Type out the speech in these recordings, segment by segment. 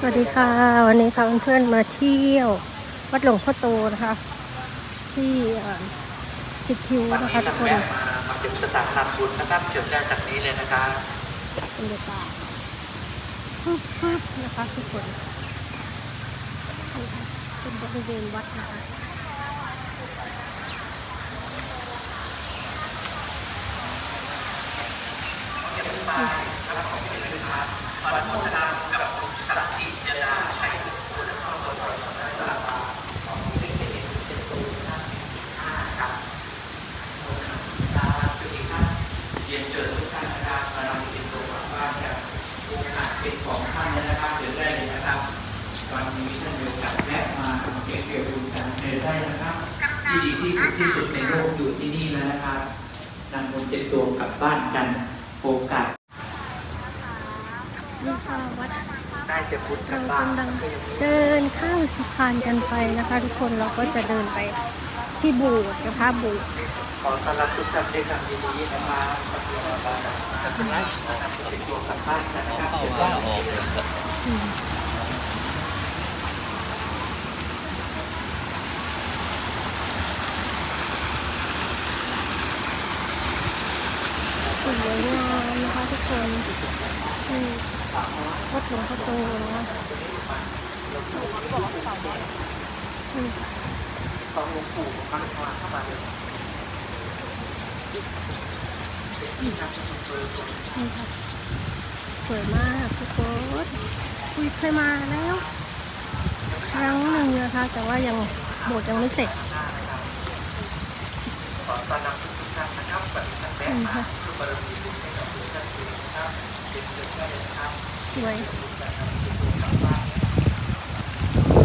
สวัสดีค่ะ วันนี้ค่ะเพื่อนๆมาเที่ยว วัดหลวงพ่อโตนะคะ ที่สิคิววันนะนี้คะทุท่ากนคนแวะมามาถึงสถานทำบุญนะครับเชิญได้จากนี้เลยนะครับบรรยากาศฟึบฟึบนะคะทุกคนนี่ค่ะเป็นบริเวณวัดนะคะวัน โมทนากับคุณสัตสิยดาชัยเรียนเชิญทุกท่านนะครับมานำเป็นตัวบ้านจากโอกาสเป็นของท่านนะครับเชิญได้เลยนะครับตอนนี้ท่านมีโอกาสแวะมาเก็บเกี่ยวบุญกันเชิญได้นะครับที่ดีที่สุดที่สุดในโลกอยู่ที่นี่แล้วนะครับนำบุญเจ็ดดวงกลับบ้านกันโอกาส นี่ค่ะวัดได้จะพุทธเราบ้างกำลังเดินข้ามสะพานกันไปนะคะ ทุกคนเราก็จะเดินไปที่โบูดนะคะโบูดขอต้อนรับทุกท่านด้วยคำยินดีนะครับขอบคุณครับขอบคุณนะครับเป็นตัวกลับบ้านกันนะครับเชิญได้อืมสวยงามนะคะทุกคนนี่ วัดหลวงพ่อโตนะคะอืมของหลวงปู่มังคลาเข้ามาเลยนี่ค่ะสวยมากทุกคนคุยเคยมาแล้ว ครั้งหนึ่งนะคะ แต่ว่ายังโบสถ์ยังไม่เสร็จขอต้อนรับทุกท่านนะครับวันนี้ท่านแวะอืมาค่ะ บารมีบุญให้กับทุกท่านเองนะครับเป็นเชิญได้เลยนะครับสวย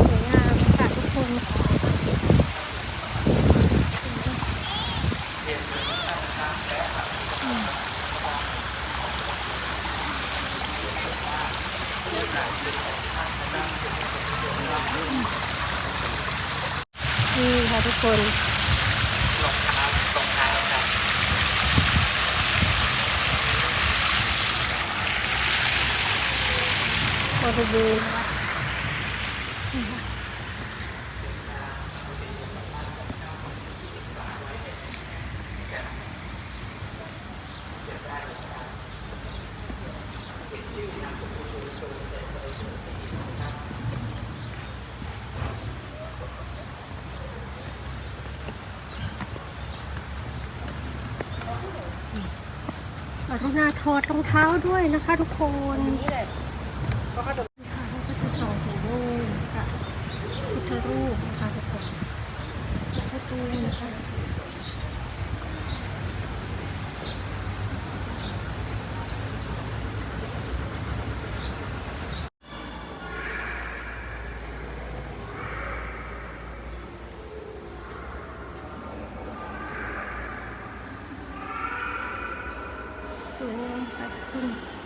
สวยงามค่ะทุกคนอืมนี่ค่ะทุกคน ลงน้ำตรงน้ำครับ บริเวณวัดนี่ค่ะกรุณาถอดรองเท้าด้วยนะคะทุกคนค่ะเขาก็จะส่องถึงรูปค่ะพุทธรูปนะคะทุกคนพุทธรูปนะคะ ส ว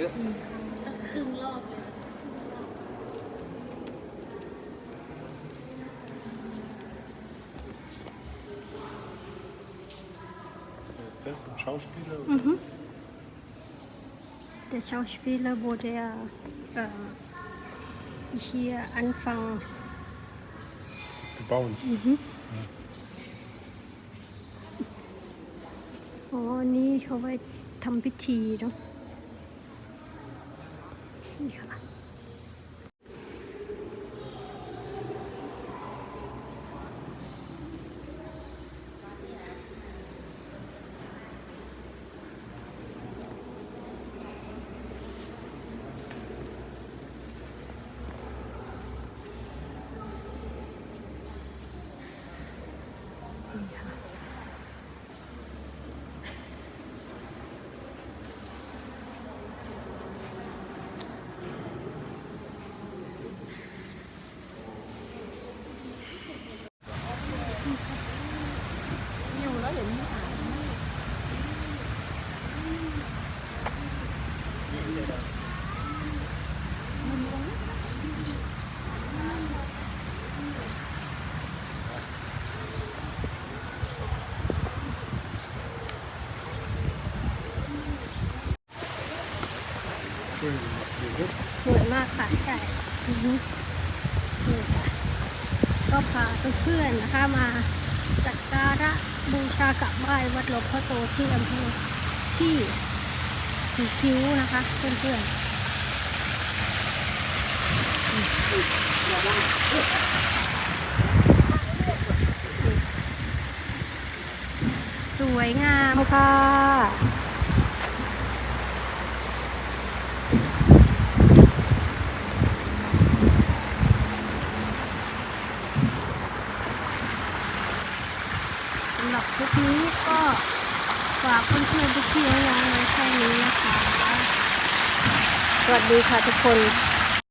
ยงามค่ะทุกคน เนี่ยเยอะ ตั้งครึ่งรอบเลย Ist das ein Schauspieler? Mhm. Der Schauspieler, wo der äh, hier anfangs Zu bauen? mhm. อ๋ออันนี่เขาไว้ทำพิธีเนาะ สวยมากค่ะใช่อือฮึนี่ค่ะก็พาเพื่อนๆนะคะมาสักการะบูชากราบไหว้วัดหลวงพ่อโตที่อำเภอที่สีคิ้วนะคะ เพื่อนๆสวยงามค่ะ สำหรับคลิปนี้ก็ฝากเพื่อนๆทุกที่น้องไว้แค่นี้นะคะ สวัสดีค่ะทุกคน